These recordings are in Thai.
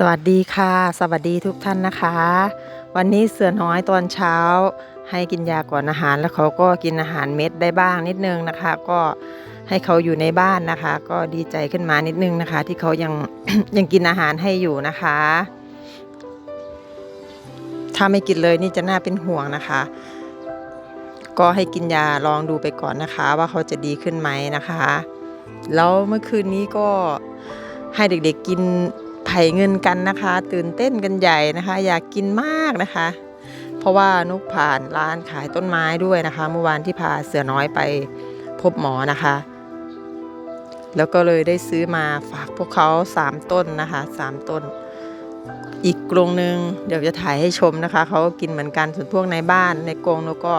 สวัสดีค่ะ สวัสดีทุกท่านนะคะ วันนี้เสือน้อยตอนเช้า ให้กินยาก่อนอาหารแล้วเขาก็กินอาหารเม็ดได้บ้างนิดนึงนะคะ ก็ให้เขาอยู่ในบ้านนะคะ ก็ดีใจขึ้นมานิดนึงนะคะ ที่เขายังยังกินอาหารให้อยู่นะคะ ถ้าไม่กินเลยนี่จะน่าเป็นห่วงนะคะ ก็ให้กินยาลองดูไปก่อนนะคะ ว่าเขาจะดีขึ้นไหมนะคะ แล้วเมื่อคืนนี้ก็ให้เด็กๆกิน ไผ่เงินกันนะคะ ตื่นเต้นกันใหญ่นะคะ อยากกินมากนะคะ เพราะว่านุกผ่านร้านขายต้นไม้ด้วยนะคะ เมื่อวานที่พาเสือน้อยไปพบหมอนะคะ แล้วก็เลยได้ซื้อมาฝากพวกเขาสามต้นนะคะสามต้น อีกกรงหนึ่งเดี๋ยวจะถ่ายให้ชมนะคะเขาก็กินเหมือนกันส่วนพวกในบ้านในกรงนุกก็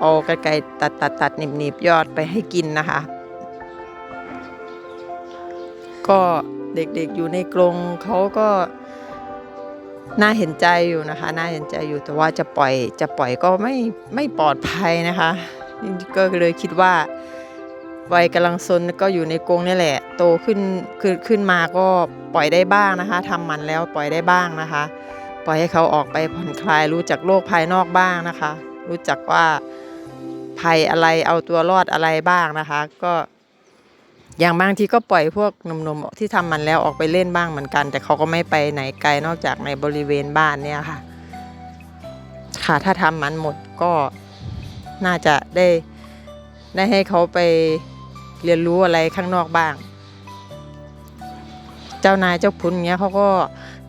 เอากรรไกรตัดตัดตัดหนีบหนีบยอดไปให้กินนะคะ ก็ เด็กๆอยู่ในกรงเขาก็น่าเห็นใจอยู่นะคะ น่าเห็นใจอยู่แต่ว่าจะปล่อยจะปล่อยก็ไม่ไม่ปลอดภัยนะคะก็เลยคิดว่าวัยกำลังซนก็อยู่ในกรงนี่แหละ โตขึ้นขึ้นขึ้นมาก็ปล่อยได้บ้างนะคะทำมันแล้วปล่อยได้บ้างนะคะ ปล่อยให้เขาออกไปผ่อนคลายรู้จักโลกภายนอกบ้างนะคะ รู้จักว่าภัยอะไรเอาตัวรอดอะไรบ้างนะคะ ก็ อย่างบางทีก็ปล่อยพวกหนุ่มๆที่ทำมันแล้วออกไปเล่นบ้างเหมือนกัน แต่เขาก็ไม่ไปไหนไกลนอกจากในบริเวณบ้านเนี่ยค่ะ ค่ะถ้าทำมันหมดก็น่าจะได้ได้ให้เขาไปเรียนรู้อะไรข้างนอกบ้าง เจ้านายเจ้าขุนเงี้ยเขาก็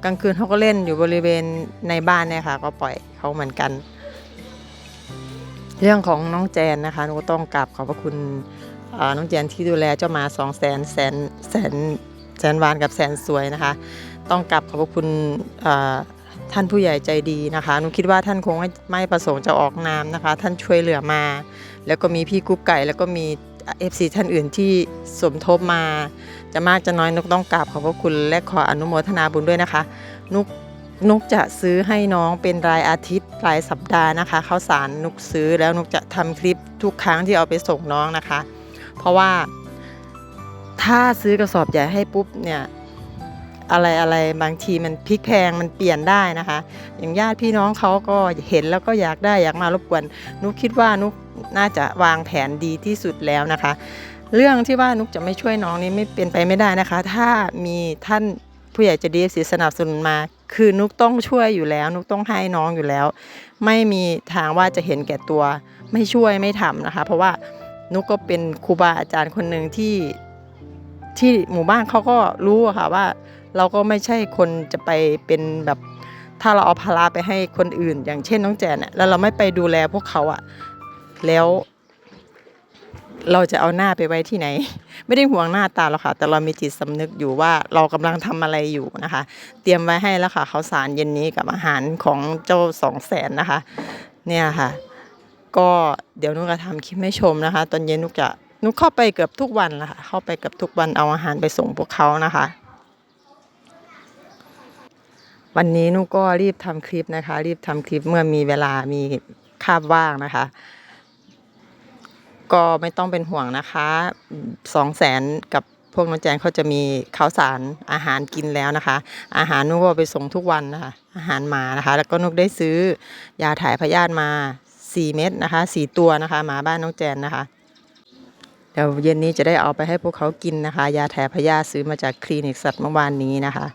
กลางคืนเขาก็เล่นอยู่บริเวณในบ้านเนี่ยค่ะ ก็ปล่อยเขาเหมือนกัน เรื่องของน้องแจนนะคะหนูต้องกราบขอบพระคุณ น้องเจนที่ดูแลเจ้าหมาสองแสนแสนแสนแสนวานกับแสนสวยนะคะ ต้องกลับขอบพระคุณท่านผู้ใหญ่ใจดีนะคะหนูคิดว่าท่านคงไม่ไม่ประสงค์จะออกนามนะคะ ท่านช่วยเหลือมา แล้วก็มีพี่กุ๊กไก่ แล้วก็มีเอฟซีท่านอื่นที่สมทบมา จะมากจะน้อยนุกต้องกราบขอบพระคุณและขออนุโมทนาบุญด้วยนะคะ นุกนุกจะซื้อให้น้องเป็นรายอาทิตย์รายสัปดาห์นะคะข้าวสารนุกซื้อแล้วนุกจะทำคลิปทุกครั้งที่เอาไปส่งน้องนะคะ เพราะว่าถ้าซื้อกระสอบใหญ่ให้ปุ๊บเนี่ยอะไรอะไรบางทีมันพลิกแพงมันเปลี่ยนได้นะคะ อย่างญาติพี่น้องเขาก็เห็นแล้วก็อยากได้อยากมารบกวนนุกคิดว่านุกน่าจะวางแผนดีที่สุดแล้วนะคะ เรื่องที่ว่านุกจะไม่ช่วยน้องนี่ไม่เป็นไปไม่ได้นะคะ ถ้ามีท่านผู้ใหญ่จะดีสีสนับสนุนมา คือนุกต้องช่วยอยู่แล้ว นุกต้องให้น้องอยู่แล้ว ไม่มีทางว่าจะเห็นแก่ตัวไม่ช่วยไม่ทำนะคะ เพราะว่า นุกก็เป็นครูบาอาจารย์คนหนึ่งที่ที่หมู่บ้านเขาก็รู้ค่ะว่า เราก็ไม่ใช่คนจะไปเป็นแบบถ้าเราเอาภาระไปให้คนอื่น อย่างเช่นน้องแจนเนี่ยแล้วเราไม่ไปดูแลพวกเขาอะแล้ว เราจะเอาหน้าไปไว้ที่ไหน ไม่ได้ห่วงหน้าตาหรอกค่ะ แต่เรามีจิตสำนึกอยู่ว่าเรากำลังทำอะไรอยู่นะคะ เตรียมไว้ให้แล้วค่ะข้าวสารเย็นนี้กับอาหารของเจ้าสองแสนนะคะ เนี่ยค่ะ ก็เดี๋ยวนุกจะทำคลิปให้ชมนะคะ ตอนเย็นนุกจะนุกเข้าไปเกือบทุกวันละค่ะ เข้าไปเกือบทุกวันเอาอาหารไปส่งพวกเขานะคะ วันนี้นุกก็รีบทำคลิปนะคะ รีบทำคลิปเมื่อมีเวลามีคาบว่างนะคะ ก็ไม่ต้องเป็นห่วงนะคะสองแสนกับพวกน้องแจนเขาจะมีข้าวสารอาหารกินแล้วนะคะ อาหารนุกก็ไปส่งทุกวันนะคะอาหารหมานะคะ แล้วก็นุกได้ซื้อยาถ่ายพยาธิมา 4 เม็ดนะคะ4ตัวนะคะหมาบ้านน้องแจนนะคะเดี๋ยวเย็นนี้จะได้เอาไปให้พวกเขากินนะคะ ยาแถพยาซื้อมาจากคลินิกสัตว์เมื่อวานนี้นะคะ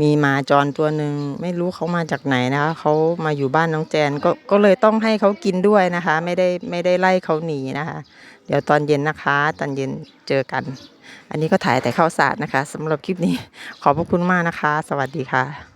มีหมาจรตัวหนึ่งไม่รู้เขามาจากไหนนะคะเขามาอยู่บ้านน้องแจนก็ก็เลยต้องให้เขากินด้วยนะคะ ไม่ได้ไม่ได้ไล่เขาหนีนะคะ เดี๋ยวตอนเย็นนะคะ ตอนเย็นเจอกัน อันนี้ก็ถ่ายแต่ข้าวสารนะคะสำหรับคลิปนี้ขอบพระคุณมากนะคะ สวัสดีค่ะ